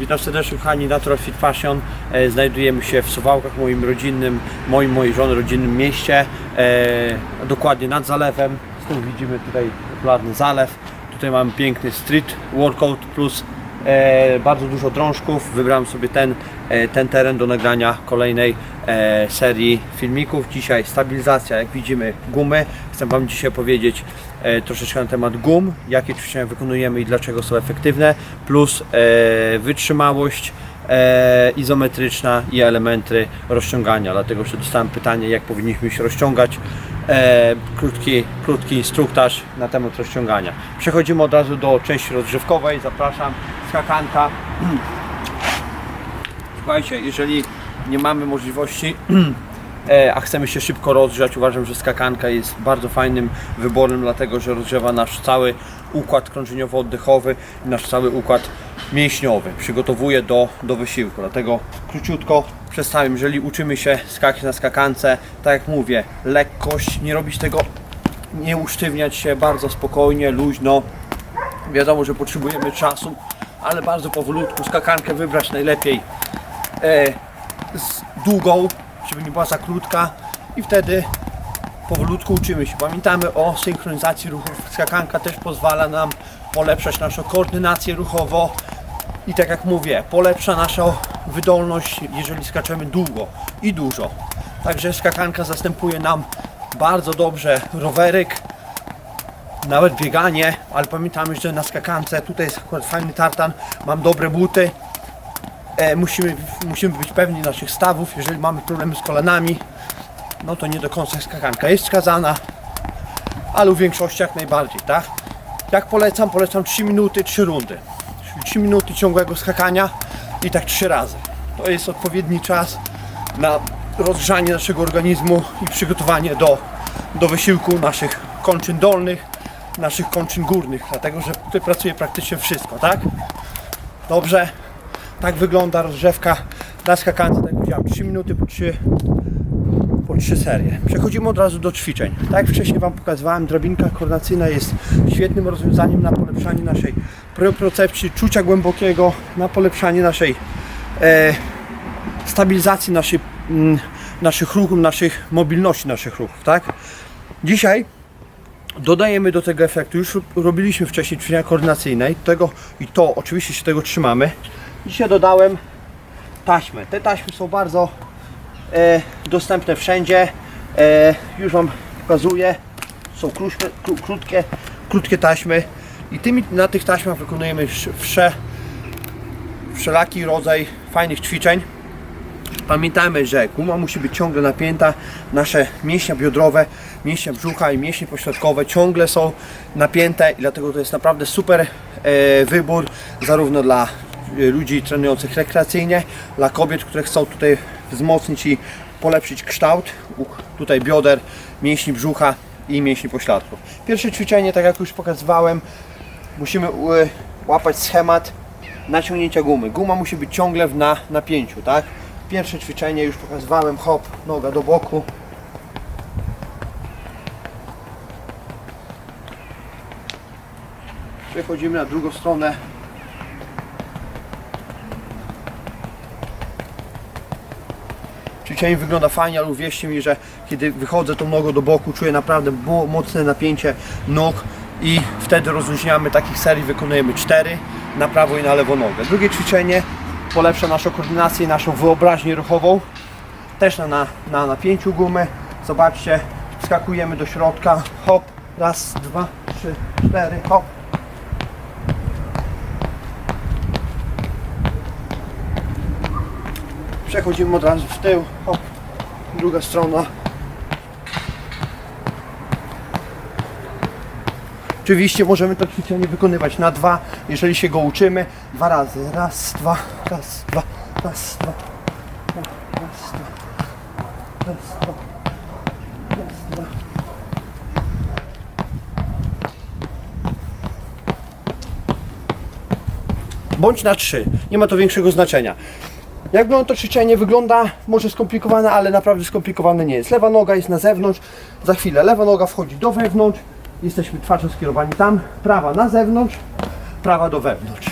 Witam serdecznie kochani Natural Fit Fashion. E, Znajdujemy się w Suwałkach, moim rodzinnym, moim, mojej żony rodzinnym mieście, e, dokładnie nad zalewem. Widzimy tutaj popularny zalew. Tutaj mamy piękny street workout plus e, bardzo dużo drążków. Wybrałem sobie ten, e, ten teren do nagrania kolejnej e, serii filmików. Dzisiaj stabilizacja, jak widzimy gumy. Chcę Wam dzisiaj powiedzieć troszeczkę na temat gum, jakie ćwiczenia wykonujemy i dlaczego są efektywne, plus wytrzymałość izometryczna i elementy rozciągania, dlatego że dostałem pytanie, jak powinniśmy się rozciągać. E, krótki, krótki instruktaż na temat rozciągania. Przechodzimy od razu do części rozgrzewkowej. Zapraszam, skakanka. Słuchajcie, jeżeli nie mamy możliwości, e, a chcemy się szybko rozgrzać, uważam, że skakanka jest bardzo fajnym wyborem, dlatego że rozgrzewa nasz cały układ krążeniowo-oddechowy nasz cały układ mięśniowy. Przygotowuje do, do wysiłku. Dlatego króciutko przedstawiam, jeżeli uczymy się skakać na skakance, tak jak mówię, lekkość, nie robić tego, nie usztywniać się, bardzo spokojnie, luźno. Wiadomo, że potrzebujemy czasu, ale bardzo powolutku skakankę wybrać najlepiej e, z długą, żeby nie była za krótka i wtedy powolutku uczymy się. Pamiętamy o synchronizacji ruchów. Skakanka też pozwala nam polepszać naszą koordynację ruchową i tak jak mówię, polepsza naszą wydolność, jeżeli skaczemy długo i dużo. Także skakanka zastępuje nam bardzo dobrze roweryk, nawet bieganie, ale pamiętamy, że na skakance tutaj jest akurat fajny tartan, mam dobre buty, e, musimy, musimy być pewni naszych stawów, jeżeli mamy problemy z kolanami, no to nie do końca skakanka jest wskazana, ale w większości jak najbardziej, tak? Jak polecam? Polecam 3 minuty, 3 rundy. Czyli 3 minuty ciągłego skakania i tak 3 razy. To jest odpowiedni czas na rozgrzanie naszego organizmu i przygotowanie do, do wysiłku naszych kończyn dolnych, naszych kończyn górnych, dlatego że tutaj pracuje praktycznie wszystko, tak? Dobrze, tak wygląda rozgrzewka na skakance, tak powiedziałem, 3 minuty po 3, po trzy serie. Przechodzimy od razu do ćwiczeń. Tak jak wcześniej Wam pokazywałem, drabinka koordynacyjna jest świetnym rozwiązaniem na polepszanie naszej propriocepcji, czucia głębokiego, na polepszanie naszej e, stabilizacji naszej, mm, naszych ruchów, naszych mobilności naszych ruchów, tak? Dzisiaj dodajemy do tego efektu, już robiliśmy wcześniej ćwiczenia koordynacyjne i tego, i to oczywiście się tego trzymamy. Dzisiaj dodałem taśmy. Te taśmy są bardzo e, dostępne wszędzie. E, już Wam pokazuję. Są kró- krótkie, krótkie taśmy i tymi, na tych taśmach wykonujemy wsze, wsze, wszelaki rodzaj fajnych ćwiczeń. Pamiętajmy, że guma musi być ciągle napięta. Nasze mięśnie biodrowe, mięśnie brzucha i mięśnie pośrodkowe ciągle są napięte i dlatego to jest naprawdę super e, wybór zarówno dla e, ludzi trenujących rekreacyjnie, dla kobiet, które chcą tutaj wzmocnić i polepszyć kształt tutaj bioder, mięśni brzucha i mięśni pośladków. Pierwsze ćwiczenie, tak jak już pokazywałem, musimy e, łapać schemat naciągnięcia gumy. Guma musi być ciągle w na, napięciu, tak? Pierwsze ćwiczenie już pokazywałem, hop, noga do boku. Przechodzimy na drugą stronę. Ćwiczenie wygląda fajnie, ale uwierzcie mi, że kiedy wychodzę tą nogą do boku, czuję naprawdę mo- mocne napięcie nóg i wtedy rozluźniamy takich serii, wykonujemy 4 na prawo i na lewo nogę. Drugie ćwiczenie polepsza naszą koordynację i naszą wyobraźnię ruchową, też na, na, na napięciu gumy. Zobaczcie, skakujemy do środka, hop, raz, dwa, trzy, cztery, hop. Przechodzimy od razu w tył, hop, druga strona. Oczywiście możemy to ćwiczenie wykonywać na dwa, jeżeli się go uczymy. Dwa razy. Raz, dwa, raz, dwa, raz, dwa. Raz, dwa. Raz, dwa. Raz, dwa. Bądź na trzy. Nie ma to większego znaczenia. Jak wygląda to ćwiczenie? Wygląda może skomplikowane, ale naprawdę skomplikowane nie jest. Lewa noga jest na zewnątrz, za chwilę lewa noga wchodzi do wewnątrz, jesteśmy twarzą skierowani tam, prawa na zewnątrz, prawa do wewnątrz.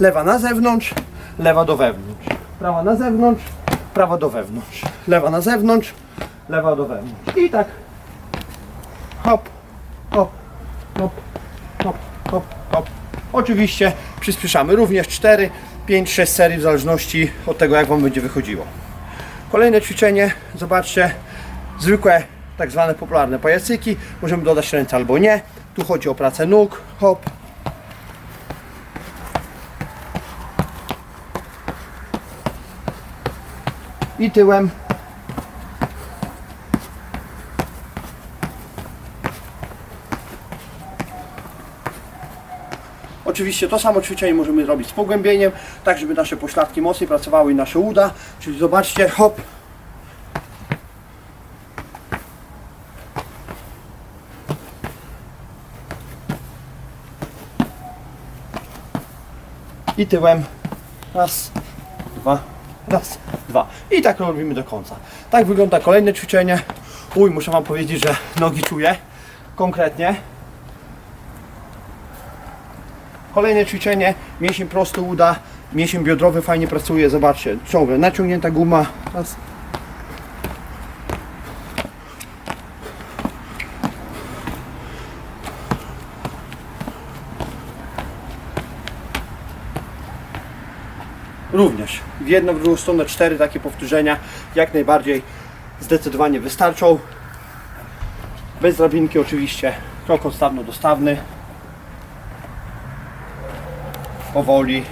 Lewa na zewnątrz, lewa do wewnątrz. Prawa na zewnątrz, prawa do wewnątrz. Lewa na zewnątrz, lewa do wewnątrz. I tak. Hop, hop, hop, hop, hop, hop. Oczywiście przyspieszamy również 4, 5, 6 serii w zależności od tego jak Wam będzie wychodziło. Kolejne ćwiczenie, zobaczcie, zwykłe tak zwane popularne pajacyki. Możemy dodać ręce albo nie. Tu chodzi o pracę nóg, hop. I tyłem. Oczywiście to samo ćwiczenie możemy robić z pogłębieniem, tak żeby nasze pośladki mocniej pracowały i nasze uda. Czyli zobaczcie, hop. I tyłem. Raz, dwa, raz, dwa. I tak robimy do końca. Tak wygląda kolejne ćwiczenie. Uj, muszę Wam powiedzieć, że nogi czuję. Konkretnie. Kolejne ćwiczenie, mięsień prosty uda, mięsień biodrowy fajnie pracuje, zobaczcie, ciągle naciągnięta guma, raz. Również w jedną, w drugą stronę cztery takie powtórzenia, jak najbardziej zdecydowanie wystarczą. Bez drabinki oczywiście, krok odstawno-dostawny. powoli,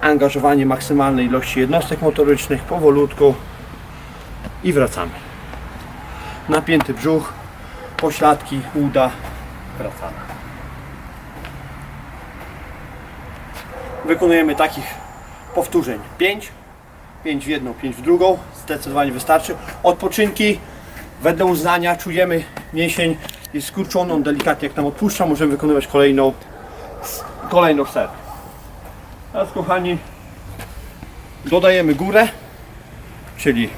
angażowanie maksymalnej ilości jednostek motorycznych, powolutku i wracamy. Napięty brzuch, pośladki, uda, wracamy. Wykonujemy takich powtórzeń 5, 5 w jedną, 5 w drugą, zdecydowanie wystarczy. Odpoczynki, wedle uznania czujemy mięsień jest skurczony, on delikatnie jak nam odpuszcza, możemy wykonywać kolejną, kolejną serię. Teraz kochani dodajemy górę, czyli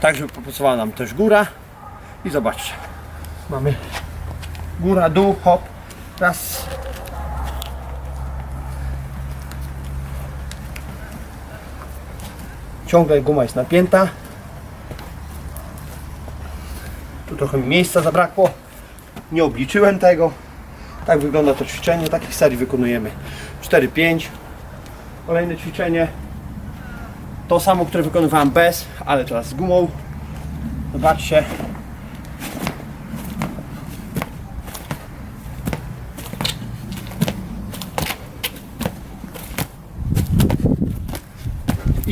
tak, żeby popracowała nam też góra i zobaczcie. Mamy góra, dół, hop, raz. Ciągle guma jest napięta. Tu trochę mi miejsca zabrakło. Nie obliczyłem tego. Tak wygląda to ćwiczenie. Takich serii wykonujemy 4-5. Kolejne ćwiczenie. To samo, które wykonywałem bez, ale teraz z gumą. Zobaczcie.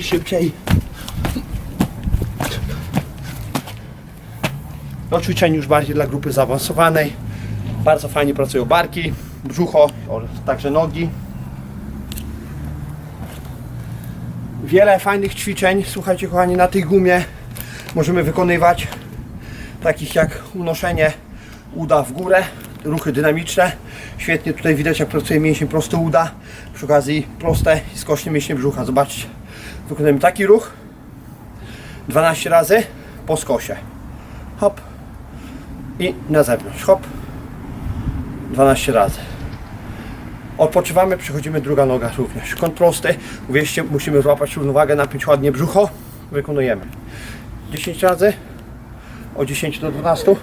Szybciej. To ćwiczenie już bardziej dla grupy zaawansowanej. Bardzo fajnie pracują barki, brzucho, także nogi. Wiele fajnych ćwiczeń, słuchajcie kochani, na tej gumie możemy wykonywać. Takich jak unoszenie uda w górę, ruchy dynamiczne. Świetnie tutaj widać jak pracuje mięsień prosty uda. Przy okazji proste i skośne mięśnie brzucha. Zobaczcie, wykonujemy taki ruch 12 razy po skosie. Hop i na zewnątrz. Hop 12 razy. Odpoczywamy, przechodzimy druga noga również. Kąt uwierzcie, musimy złapać równowagę, napiąć ładnie brzucho. Wykonujemy 10 razy, od 10 do 12.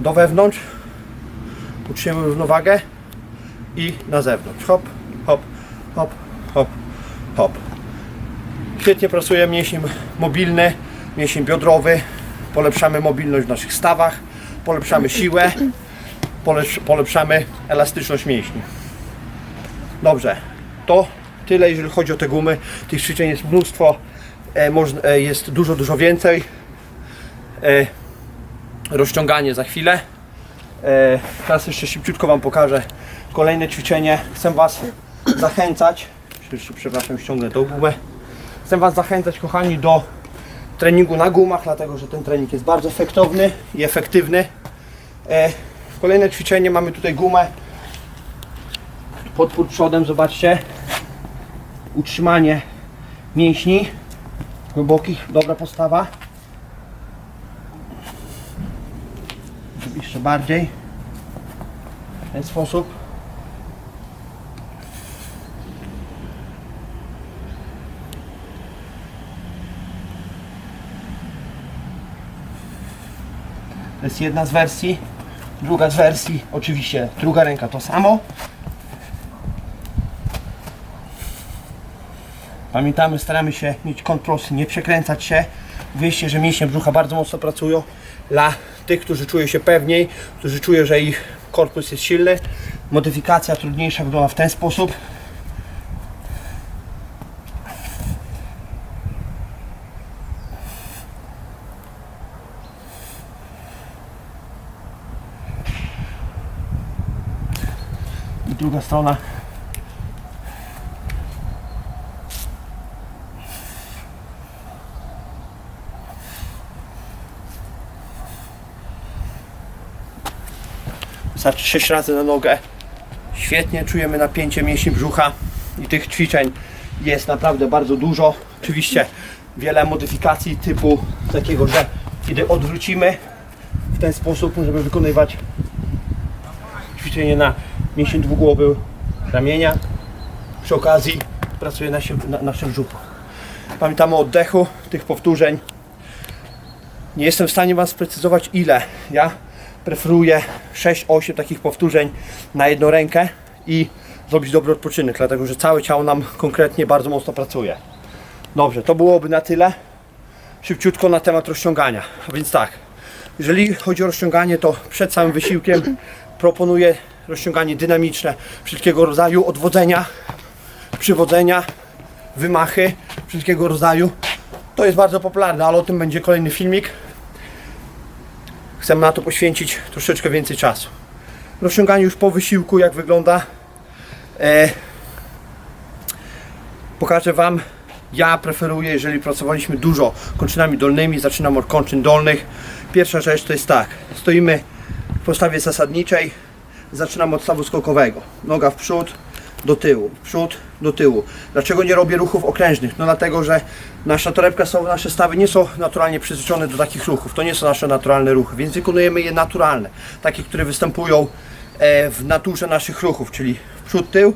Do wewnątrz, utrzymujemy równowagę i na zewnątrz. Hop, hop, hop, hop, hop. Świetnie pracuje mięsień mobilny, mięsień biodrowy. Polepszamy mobilność w naszych stawach, polepszamy siłę polepsz- polepszamy elastyczność mięśni. Dobrze, to tyle jeżeli chodzi o te gumy. Tych ćwiczeń jest mnóstwo, e, e, jest dużo, dużo więcej. E, rozciąganie za chwilę. Teraz jeszcze szybciutko Wam pokażę kolejne ćwiczenie. Chcę Was zachęcać, przepraszam, ściągnę tą gumę. Chcę Was zachęcać, kochani, do treningu na gumach, dlatego że ten trening jest bardzo efektowny i efektywny. E, Kolejne ćwiczenie, mamy tutaj gumę podpór przodem, zobaczcie. utrzymanie mięśni głębokich, dobra postawa. Jeszcze bardziej. W ten sposób. To jest jedna z wersji. Druga z wersji, oczywiście druga ręka to samo. Pamiętamy, staramy się mieć kąt prosty, nie przekręcać się. Wiecie, że mięśnie brzucha bardzo mocno pracują. Dla tych, którzy czują się pewniej, którzy czują, że ich korpus jest silny, modyfikacja trudniejsza wygląda w ten sposób. Druga strona. Wystarczy 6 razy na nogę. Świetnie czujemy napięcie mięśni brzucha i tych ćwiczeń jest naprawdę bardzo dużo. Oczywiście wiele modyfikacji typu takiego, że kiedy odwrócimy w ten sposób możemy wykonywać ćwiczenie na mięsień dwugłowy ramienia. Przy okazji pracuje na, się, na. Pamiętamy o oddechu tych powtórzeń. Nie jestem w stanie Wam sprecyzować ile. Ja preferuję 6-8 takich powtórzeń na jedną rękę i zrobić dobry odpoczynek, dlatego że całe ciało nam konkretnie bardzo mocno pracuje. Dobrze, to byłoby na tyle. Szybciutko na temat rozciągania. A więc tak, jeżeli chodzi o rozciąganie, to przed samym wysiłkiem proponuję rozciąganie dynamiczne, wszelkiego rodzaju odwodzenia, przywodzenia, wymachy, wszelkiego rodzaju. To jest bardzo popularne, ale o tym będzie kolejny filmik. Chcemy na to poświęcić troszeczkę więcej czasu. Rozciąganie już po wysiłku, jak wygląda. E, pokażę Wam. Ja preferuję, jeżeli pracowaliśmy dużo kończynami dolnymi, zaczynam od kończyn dolnych. Pierwsza rzecz to jest tak, stoimy w postawie zasadniczej, zaczynam od stawu skokowego. Noga w przód, do tyłu, w przód, do tyłu. Dlaczego nie robię ruchów okrężnych? No dlatego, że nasza torebka, są, nasze stawy nie są naturalnie przyzwyczajone do takich ruchów. To nie są nasze naturalne ruchy, więc wykonujemy je naturalne. Takie, które występują e, w naturze naszych ruchów, czyli w przód, tył,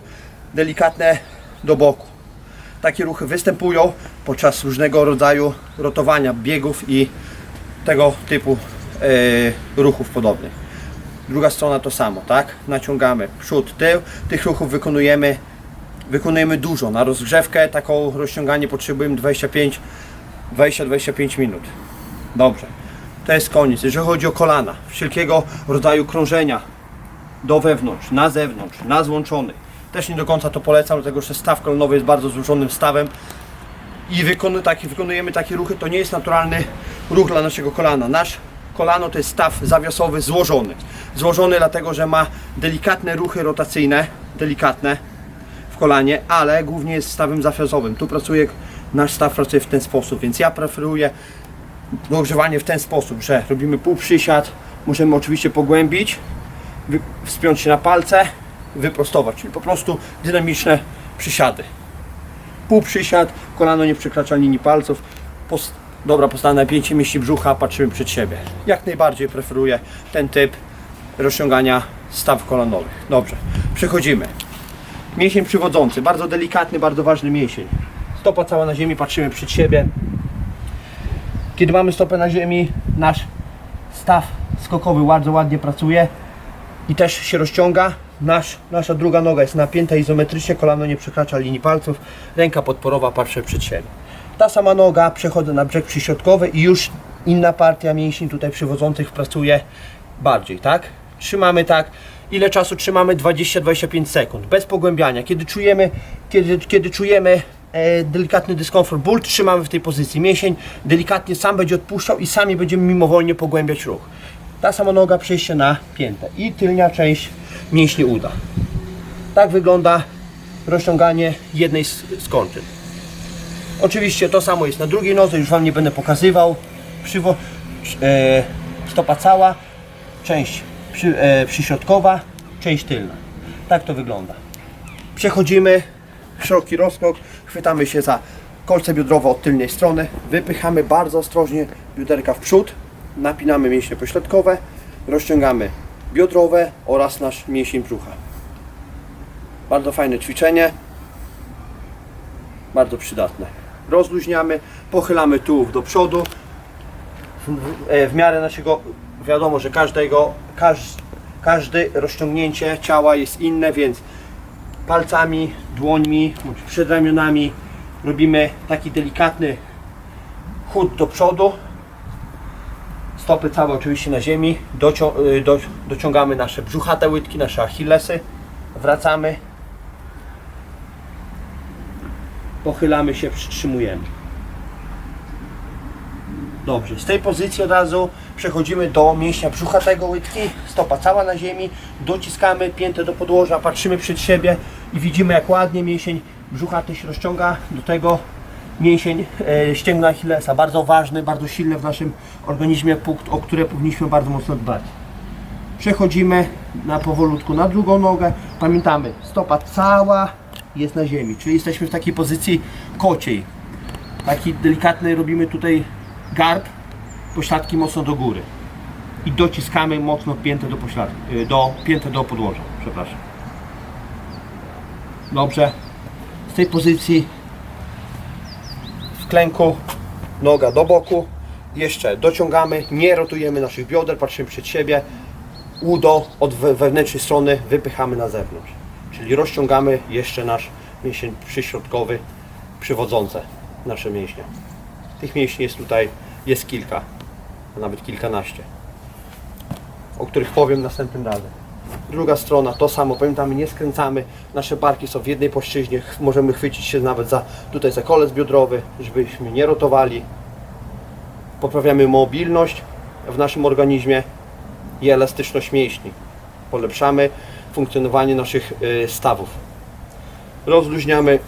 delikatne do boku. Takie ruchy występują podczas różnego rodzaju rotowania, biegów i tego typu e, ruchów podobnych. Druga strona to samo, tak? Naciągamy przód, tył. Tych ruchów wykonujemy, wykonujemy dużo. Na rozgrzewkę taką rozciąganie potrzebujemy 25 20-25 minut. Dobrze. To jest koniec. Jeżeli chodzi o kolana, wszelkiego rodzaju krążenia do wewnątrz, na zewnątrz, na złączony. Też nie do końca to polecam, dlatego że staw kolanowy jest bardzo złożonym stawem i wykonu, taki, wykonujemy takie ruchy, to nie jest naturalny ruch dla naszego kolana. Nasz kolano to jest staw zawiasowy złożony. Złożony dlatego, że ma delikatne ruchy rotacyjne, delikatne w kolanie, ale głównie jest stawem zawiasowym. Tu pracuje, nasz staw pracuje w ten sposób, więc ja preferuję dogrzewanie w ten sposób, że robimy pół przysiad, możemy oczywiście pogłębić, wspiąć się na palce, wyprostować, czyli po prostu dynamiczne przysiady pół przysiad, kolano nie przekracza linii palców. Dobra postawa napięcie mieści brzucha, patrzymy przed siebie. Jak najbardziej preferuję ten typ rozciągania staw kolanowych. Dobrze, przechodzimy. Mięsień przywodzący, bardzo delikatny, bardzo ważny mięsień. Stopa cała na ziemi, patrzymy przed siebie. Kiedy mamy stopę na ziemi, nasz staw skokowy bardzo ładnie pracuje i też się rozciąga. Nasz, nasza druga noga jest napięta izometrycznie, kolano nie przekracza linii palców, ręka podporowa patrzy przed siebie. Ta sama noga przechodzę na brzeg przyśrodkowy i już inna partia mięśni tutaj przywodzących pracuje bardziej, tak? Trzymamy tak. Ile czasu trzymamy? 20-25 sekund, bez pogłębiania. Kiedy czujemy, kiedy, kiedy czujemy e, delikatny dyskomfort, ból, trzymamy w tej pozycji. Mięsień delikatnie sam będzie odpuszczał i sami będziemy mimowolnie pogłębiać ruch. Ta sama noga przejście na piętę i tylnia część mięśni uda. Tak wygląda rozciąganie jednej z, z kończyn. Oczywiście to samo jest na drugiej nodze, już Wam nie będę pokazywał. Przywo, e, stopa cała, część przy, e, przyśrodkowa, część tylna. Tak to wygląda. Przechodzimy szeroki rozkrok, chwytamy się za kolce biodrowe od tylnej strony, wypychamy bardzo ostrożnie bioderka w przód, napinamy mięśnie pośladkowe, rozciągamy biodrowe oraz nasz mięsień brzucha. Bardzo fajne ćwiczenie, bardzo przydatne. Rozluźniamy, pochylamy tułów do przodu, e, w miarę naszego, wiadomo, że każdego, każ, każde rozciągnięcie ciała jest inne, więc palcami, dłońmi, bądź przed ramionami robimy taki delikatny chód do przodu. Stopy całe oczywiście na ziemi. Docią, y, do, dociągamy nasze brzuchate łydki, nasze achillesy. Wracamy. Pochylamy się, przytrzymujemy. Dobrze, z tej pozycji od razu przechodzimy do mięśnia brzuchatego łydki, stopa cała na ziemi, dociskamy piętę do podłoża, patrzymy przed siebie i widzimy jak ładnie mięsień brzuchaty się rozciąga, do tego mięsień e, ścięgna Achillesa, bardzo ważny, bardzo silny w naszym organizmie punkt, o które powinniśmy bardzo mocno dbać. Przechodzimy na powolutku na drugą nogę, pamiętamy, stopa cała jest na ziemi, czyli jesteśmy w takiej pozycji kociej, taki delikatny robimy tutaj garb, pośladki mocno do góry i dociskamy mocno piętę do pośladki, y, do piętę do podłoża, przepraszam. Dobrze. Z tej pozycji w klęku noga do boku. Jeszcze dociągamy, nie rotujemy naszych bioder, patrzymy przed siebie. Udo od we- wewnętrznej strony wypychamy na zewnątrz. Czyli rozciągamy jeszcze nasz mięsień przyśrodkowy, przywodzące nasze mięśnie. Tych mięśni jest tutaj, jest kilka, a nawet kilkanaście, o których powiem następnym razem. Druga strona, to samo, pamiętamy, nie skręcamy, nasze barki są w jednej płaszczyźnie, możemy chwycić się nawet za, tutaj za kolec biodrowy, żebyśmy nie rotowali. Poprawiamy mobilność w naszym organizmie i elastyczność mięśni. Polepszamy funkcjonowanie naszych y, stawów. Rozluźniamy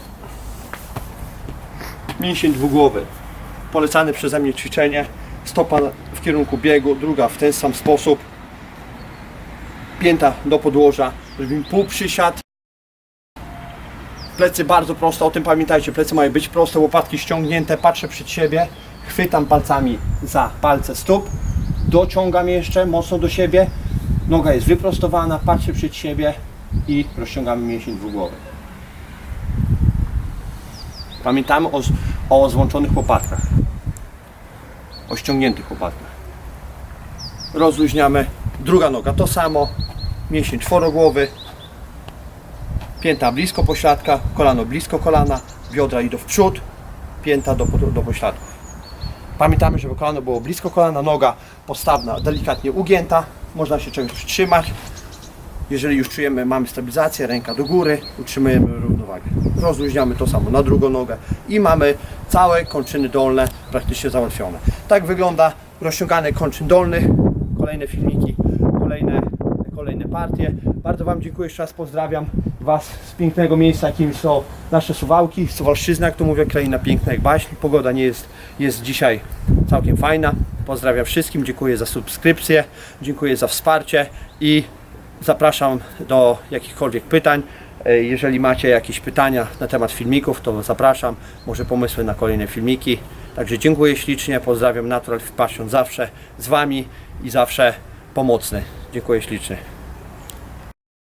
mięsień dwugłowy. Polecane przeze mnie ćwiczenie. Stopa w kierunku biegu, druga w ten sam sposób. Pięta do podłoża. Robimy pół przysiad. Plecy bardzo proste, o tym pamiętajcie. Plecy mają być proste, łopatki ściągnięte. Patrzę przed siebie. Chwytam palcami za palce stóp. Dociągam jeszcze mocno do siebie. Noga jest wyprostowana, patrzę przed siebie i rozciągamy mięsień dwugłowy. Pamiętamy o, o złączonych łopatkach. O ściągniętych łopatkach. Rozluźniamy. Druga noga to samo. Mięsień czworogłowy. Pięta blisko pośladka, kolano blisko kolana, biodra idą w przód, pięta do, pod- do pośladków. Pamiętamy, żeby kolano było blisko kolana, noga podstawna delikatnie ugięta, można się czegoś przytrzymać. Jeżeli już czujemy, mamy stabilizację, ręka do góry, utrzymujemy równowagę. Rozluźniamy to samo na drugą nogę i mamy całe kończyny dolne praktycznie załatwione. Tak wygląda rozciąganie kończyn dolnych. Kolejne filmiki, kolejne, kolejne partie. Bardzo Wam dziękuję, jeszcze raz pozdrawiam Was z pięknego miejsca, jakim są nasze Suwałki, Suwalszczyzna, jak to mówię, kraina piękna jak baśń. Pogoda nie jest, jest dzisiaj całkiem fajna. Pozdrawiam wszystkim, dziękuję za subskrypcję, dziękuję za wsparcie i Zapraszam do jakichkolwiek pytań. E, Jeżeli macie jakieś pytania na temat filmików, to zapraszam. Może pomysły na kolejne filmiki. Także dziękuję ślicznie. Pozdrawiam Natural Passion zawsze z Wami i zawsze pomocny. Dziękuję ślicznie.